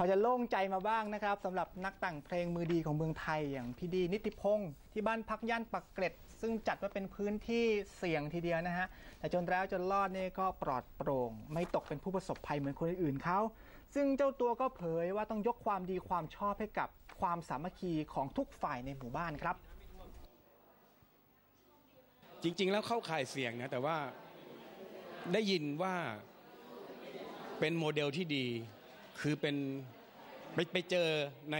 พอจะโล่งใจมาบ้างนะครับสำหรับนักแต่งเพลงมือดีของเมืองไทยอย่างพี่ดีนิติพงศ์ที่บ้านพักย่านปักเกร็ด ซึ่งจัดว่าเป็นพื้นที่เสี่ยงทีเดียวนะฮะ แต่จนแล้วจนรอดเนี่ยก็ปลอดโปร่ง ไม่ตกเป็นผู้ประสบภัยเหมือนคนอื่นเขา ซึ่งเจ้าตัวก็เผยว่าต้องยกความดีความชอบให้กับความสามัคคีของทุกฝ่ายในหมู่บ้านครับ จริง ๆ แล้วเข้าข่ายเสี่ยงนะแต่ว่าได้ยินว่าเป็นโมเดลที่ดี คือเป็นไปไปเจอใน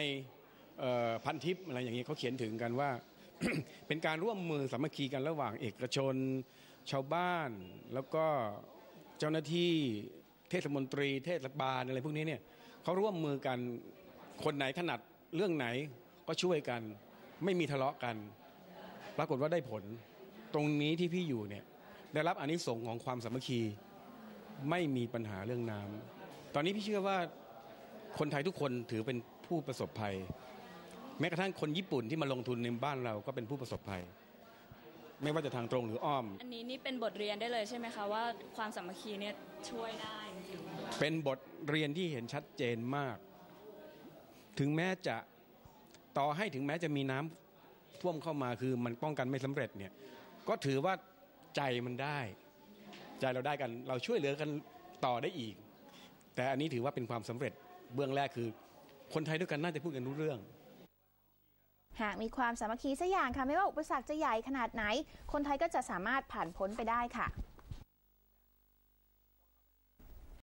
ออพันทิปอะไรอย่างนี้เขาเขียนถึงกันว่า เป็นการร่วมมือสามัคคีกันระหว่างเอกชน ชาวบ้าน แล้วก็เจ้าหน้าที่เทศมนตรี เทศบาลอะไรพวกนี้เนี่ยเขาร่วมมือกันคนไหนถนัดเรื่องไหนก็ช่วยกัน ไม่มีทะเลาะกัน ปรากฏว่าได้ผลตรงนี้ที่พี่อยู่เนี่ยได้รับอานิสงส์ของความสามัคคีไม่มีปัญหาเรื่องน้ำตอนนี้พี่เชื่อว่า คนไทยทุกคนถือเป็นผู้ประสบภัย แม้กระทั่งคนญี่ปุ่นที่มาลงทุนในบ้านเราก็เป็นผู้ประสบภัย ไม่ว่าจะทางตรงหรืออ้อม อันนี้นี่เป็นบทเรียนได้เลยใช่ไหมคะว่าความสามัคคีเนี่ยช่วยได้จริงๆเป็นบทเรียนที่เห็นชัดเจนมาก ถึงแม้จะต่อให้ถึงแม้จะมีน้ำท่วมเข้ามาคือมันป้องกันไม่สำเร็จเนี่ยก็ถือว่าใจมันได้ ใจเราได้กัน เราช่วยเหลือกันต่อได้อีก แต่อันนี้ถือว่าเป็นความสำเร็จ เบื้องแรกคือ คนไทยด้วยกันน่าจะพูดกันรู้เรื่อง หากมีความสามัคคีสักอย่างค่ะ ไม่ว่าอุปสรรคจะใหญ่ขนาดไหน คนไทยก็จะสามารถผ่านพ้นไปได้ค่ะ